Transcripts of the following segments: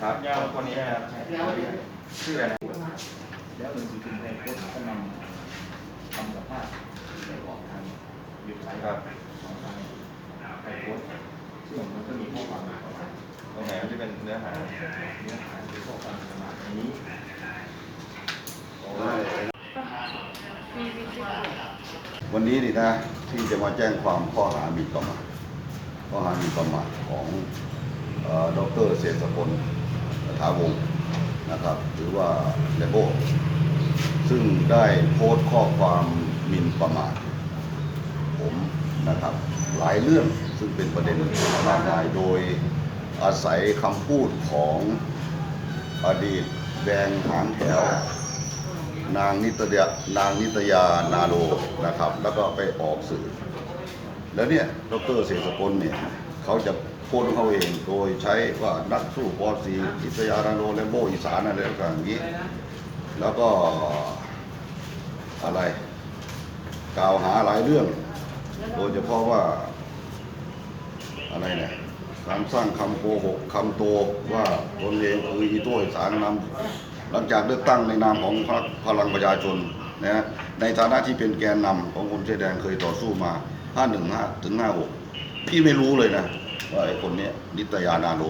ครับยาวคนนี้นะครับชื่ออะไรแล้วหนังสือพิมพ์ไทยโพสต์ก็นำคำสัมภาษณ์ไปออกทางเว็บไซต์ครับของทางไทยโพสต์ซึ่งมันก็มีข้อความประมาณตรงไหนที่เป็นเนื้อหาเนื้อหาหรือข้อความประมาณนี้วันนี้นี่นะที่จะมาแจ้งความข้อหาหมิ่นประมาท ข้อหาหมิ่นประมาทของเอ่อดรเศรษฐพลถาวงนะครับ หรือว่าเลโบซึ่งได้โพสต์ข้อความหมิ่นประมาทผมนะครับ หลายเรื่องซึ่งเป็นประเด็นมากมายโดยอาศัยคำพูดของอดีตแดงหางแถวนางนิตยานางนิตยานาโลนะครับ แล้วก็ไปออกสื่อ แล้วเนี่ยดรเสกสกลเนี่ยเขาจะพูดของเขาเองโดยใช้ว่านักสู้ปอสีนิตยานาโลและโบอีสานอะไรต่างๆอย่างนี้ แล้วก็อะไร กล่าวหาหลายเรื่อง โดยเฉพาะว่า อะไรเนี่ยการสร้างคำโกหกคำโตว่าตนเองคืออีโต้อีสานนำหลังจากเลือกตั้งในนามของพรรคพลังประชาชนนะฮะในฐานะที่เป็นแกนนำของคนเสื้อแดงเคยต่อสู้มา 515ถึง56พี่ไม่รู้เลยนะว่าไอ้คนเนี้ยนิตยานาโล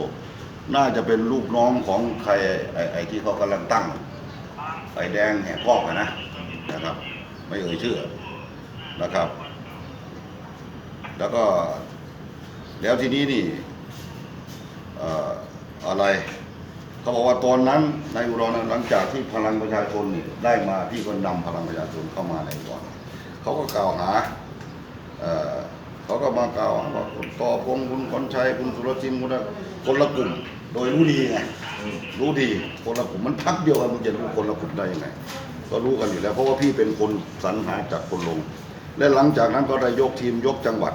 น่าจะเป็นลูกน้องของใครไอ้ไอ้ที่เขากำลังตั้งไอ้แดงแหกคอกอะนะนะครับ ไม่เอ่ยชื่อนะครับ แล้วก็ แล้วทีนี้นี่เอ่อะไรเขาบอกว่าตอนนั้นในอุรนั้นหลังจากที่พลังประชาชนได้มาพี่ก็นำพลังประชาชนเข้ามาในอุดรเขาก็กล่าวหา เขาก็มากล่าวว่าคุณต่อพงษ์คุณคนชัยคุณสุรจินคุณอะไรคนละกลุ่ม โดยรู้ดีไงรู้ดีคนละกลุ่มมันพักเดียวกันมันจะรู้คนละกลุ่มได้ยังไงก็รู้กันอยู่แล้วเพราะว่าพี่เป็นคนสรรหาจากคนลง และหลังจากนั้นก็ได้ยกทีมยกจังหวัด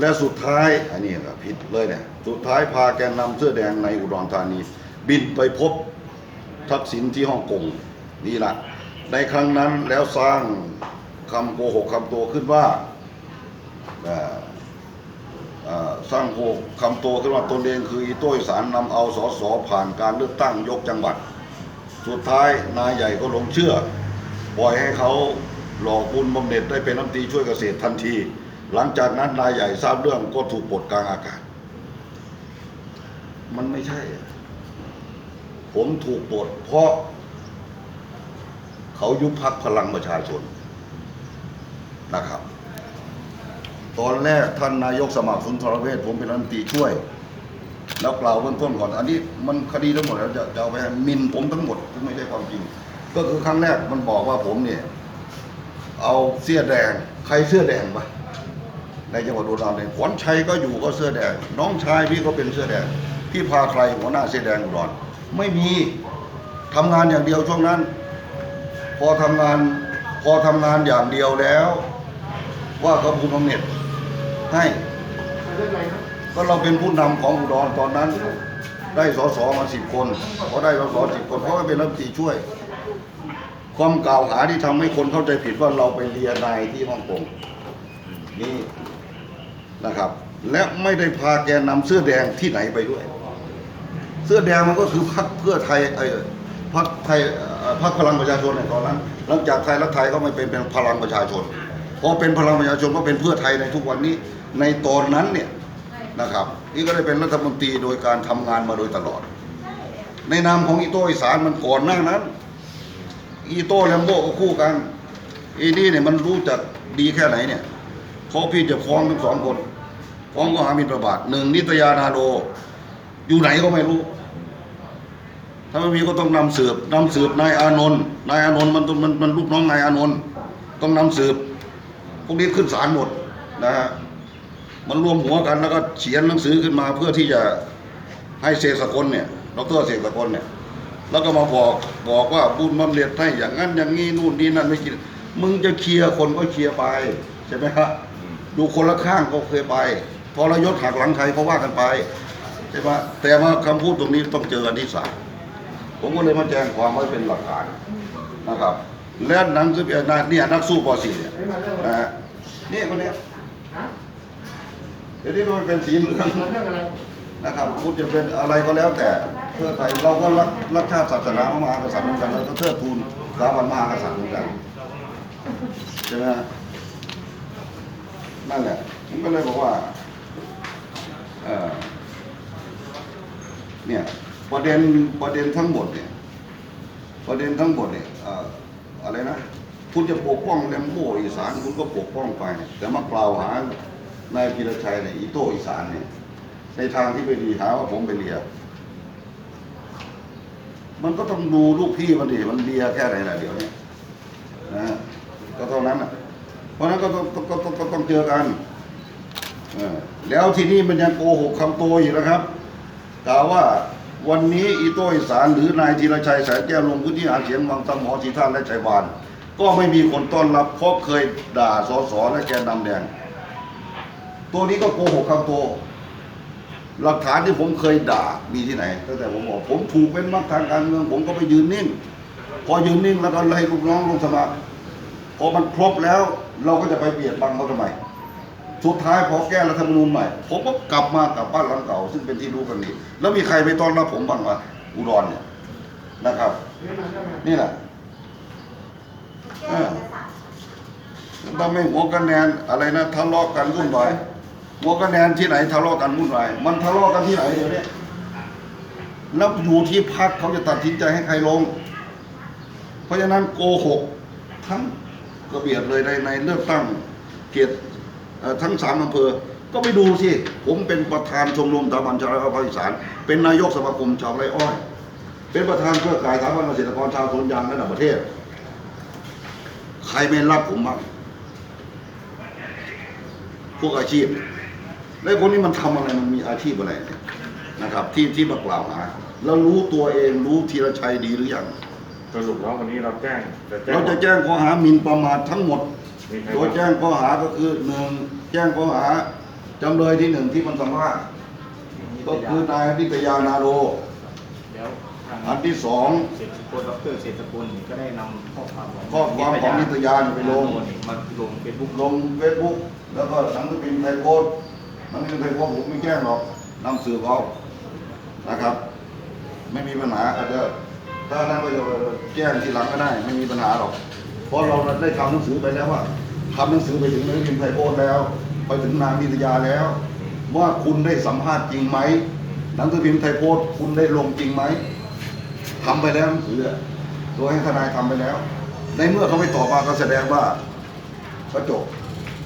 และสุดท้ายอันนี้ก็ผิดเลยเนี่ยสุดท้ายพาแกนนำเสื้อแดงในอุดรธานี บินไปพบทักษิณที่ฮ่องกงนี่แหละในครั้งนั้นแล้วสร้างคำโกหกคำโตขึ้นว่า สร้างโหกคำโตขึ้นว่าตนเองคืออีโต้อีสารนำเอาสอสอผ่านการเลือกตั้งยกจังหวัด สุดท้ายนายใหญ่ก็หลงเชื่อ ปล่อยให้เขาหลอกบุญบำเหน็จได้เป็นรัฐมนตรีช่วยเกษตรทันที หลังจากนั้นนายใหญ่ทราบเรื่องก็ถูกปลดกลางอากาศ มันไม่ใช่ ผมถูกปลดเพราะ เขายุบพักพลังประชาชนนะครับ ตอนแรกท่านนายกสมัครสุนทรเวชผมเป็นรัฐมนตรีช่วย แล้วกล่าวเบื้องต้นก่อน อันนี้มันคดีทั้งหมดแล้วจะจะเอาไปมินผมทั้งหมดซึ่งไม่ใช่ความจริง ก็คือครั้งแรกมันบอกว่าผมเนี่ย เอาเสื้อแดงใครเสื้อแดงปะในจังหวัดอุดรธานีขวัญชัยก็อยู่ก็เสื้อแดง น้องชายพี่ก็เป็นเสื้อแดงพี่พาใครหัวหน้าเสื้อแดงอุดรไม่มีทำงานอย่างเดียวช่วงนั้น พอทำงานพอทำงานอย่างเดียวแล้ว ว่าเขาภูมิบำเหน็จ ให้ก็เราเป็นผู้นำของอุดรตอนนั้น ได้สสมาสิบคนพอได้สสสิบคนเขาก็เป็นรัฐมนตรีช่วย ความกล่าวหาที่ทำให้คนเข้าใจผิดว่าเราไปเรียนายที่ฮ่องกงนี่นะครับ และไม่ได้พาแกนนำเสื้อแดงที่ไหนไปด้วย เสื้อแดงมันก็คือพรรคเพื่อไทยไอ้พรรคไทยพรรคพลังประชาชนในตอนนั้น หลังจากไทยรักไทยก็ไม่เป็นเป็นพลังประชาชนพอเป็นพลังประชาชนก็เป็นเพื่อไทยในทุกวันนี้ ในตอนนั้นเนี่ยนะครับนี่ก็ได้เป็นรัฐมนตรีโดยการทำงานมาโดยตลอด ในนามของอีโต้อีสานมันก่อนหน้านั้น อีโต้แลมโบ้ก็คู่กันอีนี่เนี่ยมันรู้จักดีแค่ไหนเนี่ยเพราะพี่จะฟ้องทั้งสองคนฟ้องก็หามินประมาทหนึ่งนิตยานาโด อยู่ไหนก็ไม่รู้ ถ้าไม่มีก็ต้องนำสืบนำสืบนายอานนท์นายอานนท์มันมันมันลูกน้องนายอานนท์ต้องนำสืบพวกนี้ขึ้นศาลหมดนะฮะ มันรวมหัวกันแล้วก็เขียนหนังสือขึ้นมาเพื่อที่จะให้เสกสกลเนี่ยดรเสกสกลเนี่ย แล้วก็มาบอกบอกว่าบุญบำเหน็จให้อย่างนั้นอย่างนี้นู่นนี่นั่นไม่กินมึงจะเคลียร์คนก็เคลียร์ไปใช่ไหมครับดูคนละข้างก็เคยไปทรยศหักหลังใครก็ว่ากันไปใช่ไหมแต่ว่าคำพูดตรงนี้ต้องเจอกันที่ศาลผมก็เลยมาแจ้งความไว้เป็นหลักฐานนะครับ และหนังสือเนี่ยนักสู้ป .4 เนี่ยนะฮะนี่คนเนี้ย เดี๋ยวนี้มันเป็นสีเหลืองนะครับคุณจะเป็นอะไรก็แล้วแต่เพื่อไทยเราก็รักรักชาติศาสนาพระมหากษัตริย์เหมือนกันเราก็เทิดทูนสถาบันมหากษัตริย์เหมือนกันใช่ไหมนั่นแหละผมก็เลยบอกว่าเนี่ยประเด็นประเด็นทั้งหมดเนี่ยประเด็นทั้งหมดเนี่ยอะไรนะคุณจะปกป้องแลมโบอีสานคุณก็ปกป้องไป แต่มากล่าวหา นายพีรชัยเนี่ยอีโต้อีสานเนี่ยในทางที่ไม่ดีหาว่าผมไปเลีย มันก็ต้องดูลูกพี่มันดิมันเลียแค่ไหนล่ะเดี๋ยวนี้นะก็เท่านั้นอะเพราะนั้นก็ต้องก็ก็ก็ก็ต้องเจอกันอแล้วทีนี้มันยังโกหกคำโตอีกนะครับกล่าวว่าวันนี้อีโต้อีสานหรือนายธีรชัยสายแก้วลงพื้นที่หาเสียงบางตำหมอสีท่านและชัยวานก็ไม่มีคนต้อนรับเพราะเคยด่าสสและแกนนำแดง ตัวนี้ก็โกหกคำโต หลักฐานที่ผมเคยด่ามีที่ไหนตั้งแต่ผมบอกผมถูกเป็นมักทางการเมือง ผมก็ไปยืนนิ่ง พอยืนนิ่งแล้วก็ให้ลูกน้องลงสมัครพอมันครบแล้ว เราก็จะไปเบียดบังเขาทำไมสุดท้ายพอแก้รัฐธรรมนูญใหม่ ผมก็กลับมากลับบ้านหลังเก่า ซึ่งเป็นที่รู้กันดีแล้วมีใครไปต้อนรับผมบ้างวะอุดรเนี่ยนะครับ นี่แหละแก้เอกสารถ้าไม่หัวคะแนนอะไรนะทะเลาะกันวุ่นวาย หัวคะแนนที่ไหนทะเลาะกันวุ่นวายมันทะเลาะกันที่ไหนเดี๋ยวนี้แล้วอยู่ที่พักเขาจะตัดสินใจให้ใครลง เพราะฉะนั้นโกหกทั้งกระเบียดเลยในในเลือกตั้งเขตทั้งสามอำเภอ ก็ไปดูสิ ผมเป็นประธานชมรมสถาบันชาวไร่อ้อยภาคอีสานเป็นนายกสมาคมชาวไร่อ้อย เป็นประธานเครือข่ายสถาบันเกษตรกรชาวสวนยางระดับประเทศ ใครไม่รับผมบ้างพวกอาชีพ แล้วคนนี้มันทำอะไรมันมีอาชีพอะไรเนี่ยนะครับ ที่ที่มากล่าวหาแล้วรู้ตัวเองรู้ธีรชัยดีหรือยังสรุปแล้ววันนี้เราแจ้งเราจะแจ้งข้อหาหมิ่นประมาททั้งหมดมีใครโดยแจ้งข้อหาก็คือหนึ่งแจ้งข้อหาจำเลยที่หนึ่งที่มันสัมภาษณ์ก็คือนายนิตยานาโรเดี๋ยวทางอันที่สองเศรษฐกุลดรเศรษฐกุลก็ได้นำข้อความของข้อความของนิตยาไปลงมาลงเฟซบุ๊กลงเฟซบุ๊กแล้วก็หนังสือพิมพ์ไทยโพส ต์หนังสือพิมพ์ไทยโพสต์ผมไม่แจ้งหรอกนำสื่อเขานะครับ ไม่มีปัญหาอาจจะถ้านั้นก็จะแจ้งทีหลังก็ได้ ไม่มีปัญหาหรอก เพราะเราได้ทำหนังสือไปแล้วว่าทำหนังสือไปถึงนังสือพิมพ์ไทยโพสแล้ว ไปถึงนางนิตยาแล้ว ว่าคุณได้สัมภาษณ์จริงไหมหนังสือพิมพ์ไทยโพสคุณได้ลงจริงไหมทำไปแล้วหนังสืออะโดยให้ทนายทำไปแล้ว ในเมื่อเขาไม่ตอบมาก็แสดงว่าก็จบ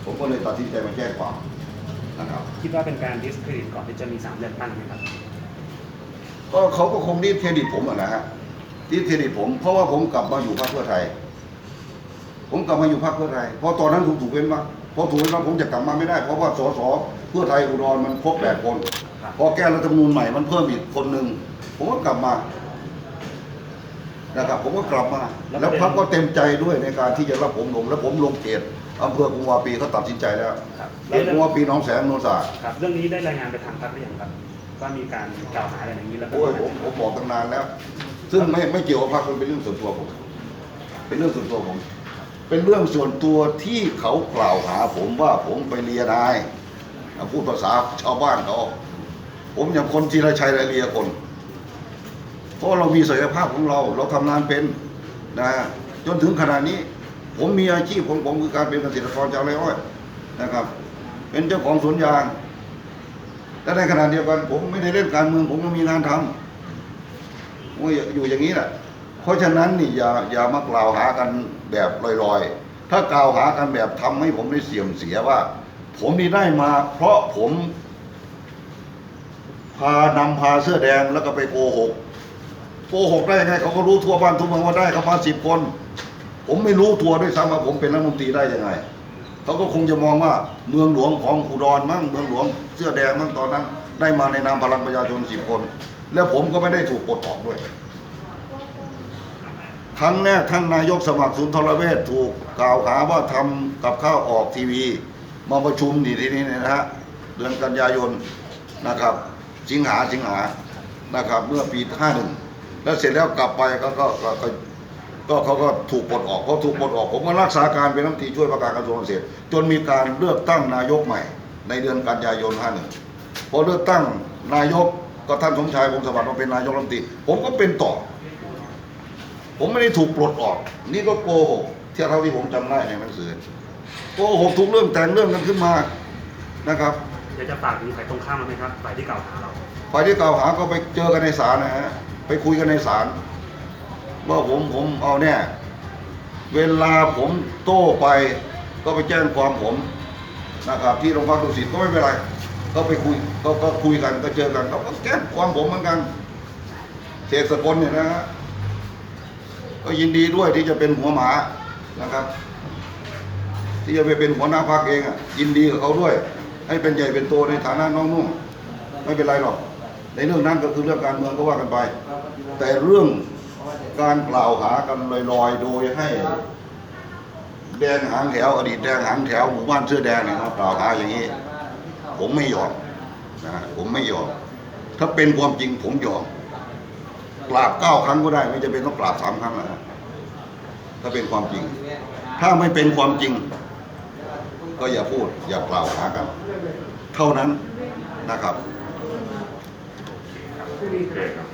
ผมก็เลยตัดสินใจมาแจ้งความ นะครับ คิดว่าเป็นการดิสเครดิตก่อนที่จะมีสามเลือกตั้งไหมครับ ก็เขาก็คงดิสเครดิตผมอะนะฮะดิสเครดิตผมเพราะว่าผมกลับมาอยู่พรรคเพื่อไทย ผมกลับมาอยู่พรรคเพื่อไทยเพราะตอนนั้นถูกถูกเว้นมาพอถูกเว้นมาผมจะกลับมาไม่ได้ เพราะว่าสสเพื่อไทยอุดรมันครบแปดคนพอแก้รัฐธรรมนูญใหม่มันเพิ่มอีกคนหนึ่งผมก็กลับมานะครับผมก็กลับมา แล้วพรรคก็เต็มใจด้วยในการที่จะรับผมลง แล้วผมลงเขต อำเภอกรุงวาปีเขาตัดสินใจแล้วครับแล้วกรุงวาปีหน้องแสงโนนสาครับเรื่องนี้ได้รายงานไปทางพรรคหรือยังครับว่ามีการกล่าวหาอะไรอย่างนี้แล้วก็โอ้ยผมผมบอกตั้งนานแล้ว ซึ่งไม่ไม่เกี่ยวกับพรรคมันเป็นเรื่องส่วนตัวผม เป็นเรื่องส่วนตัวผม เป็นเรื่องส่วนตัวที่เขากล่าวหาผมว่าผมไปเลียนายอะพูดภาษาชาวบ้านเขาผมอย่างคนทีละชัยละเลียคน เพราะเรามีศักยภาพของเรา เราทำงานเป็นนะจนถึงขนาดนี้ ผมมีอาชีพของผมคือการเป็นเกษตรกรชาวไร่อ้อยนะครับ เป็นเจ้าของสวนยางแต่ในขณะเดียวกัน ผมไม่ได้เล่นการเมือง ผมก็มีงานทำผมอยู่อย่างนี้แหละเพราะฉะนั้นนี่อย่าอย่ามากล่าวหากันแบบลอยๆ ถ้ากล่าวหากันแบบทำให้ผมได้เสียมเสียว่า ผมนี่ได้มา เพราะผมพานำพาเสื้อแดงแล้วก็ไปโกหกโกหกได้ยังไงเขาก็รู้ทั่วบ้านทั่วเมืองว่าได้เขามาสิบคน ผมไม่รู้ตัวด้วยซ้ำว่าผมเป็นรัฐมนตรีได้ยังไงเขาก็คงจะมองว่าเมืองหลวงของอุดรมั้งเมืองหลวงเสื้อแดงมั้งตอนนั้น ได้มาในนามพลังประชาชนสิบคน แล้วผมก็ไม่ได้ถูกปลดออกด้วยครั้งแรกท่านนายกสมัครสุนทรเวชถูกกล่าวหาว่าทำกับข้าวออกทีวีมาประชุมนี่ที่นี่นะฮะเดือนกันยายนนะครับ สิงหาสิงหานะครับ เมื่อปีห้าหนึ่งแล้วเสร็จแล้วกลับไปก็ก็ก็ ก็ก็เขาก็ถูกปลดออกพอถูกปลดออกผมมารักษาการเป็นรัฐมนตรีช่วยประการกระทรวงเกษตรจนมีการเลือกตั้งนายกใหม่ ในเดือนกันยายน 51 พอเลือกตั้งนายกก็ท่านสมชายวงศ์สวัสดิ์มาเป็นนายกรัฐมนตรีผมก็เป็นต่อ ผมไม่ได้ถูกปลดออก นี่ก็โกหกที่เท่าที่ผมจำได้ในหนังสือโกหกทุกเรื่องแต่งเรื่องกันขึ้นมานะครับเดี๋ยวจะฝากถึงฝ่ายตรงข้ามเราไหมครับฝ่ายที่กล่าวหาเราฝ่ายที่กล่าวหาก็ไปเจอกันในศาลนะฮะไปคุยกันในศาล ว่าผมผมเอาเนี่ย เวลาผมโต้ไป ก็ไปแจ้งความผมนะครับที่โรงพักดุสิตก็ไม่เป็นไร ก็ไปคุยก็ก็คุยกันก็เจอกันเขาก็แจ้งความผมเหมือนกันเสกสกลเนี่ยนะฮะก็ยินดีด้วยที่จะเป็นหัวหมานะครับ ที่จะไปเป็นหัวหน้าพรรคเองอะยินดีกับเขาด้วย ให้เป็นใหญ่เป็นโตในฐานะน้องนุ่งไม่เป็นไรหรอก ในเรื่องนั้นก็คือเรื่องการเมืองก็ว่ากันไป แต่เรื่อง การกล่าวหากันลอยๆ โดยให้แดงหางแถวอดีตแดงหางแถวหมู่บ้านเสื้อแดงเนี่ยครับกล่าวหาอย่างนี้ ผมไม่ยอมนะผมไม่ยอม ถ้าเป็นความจริงผมยอมกราบเก้าครั้งก็ได้ ไม่จะเป็นต้องกราบสามครั้งนะถ้าเป็นความจริง ถ้าไม่เป็นความจริง ก็อย่าพูด อย่ากล่าวหากัน เท่านั้นนะครับโอเคครับ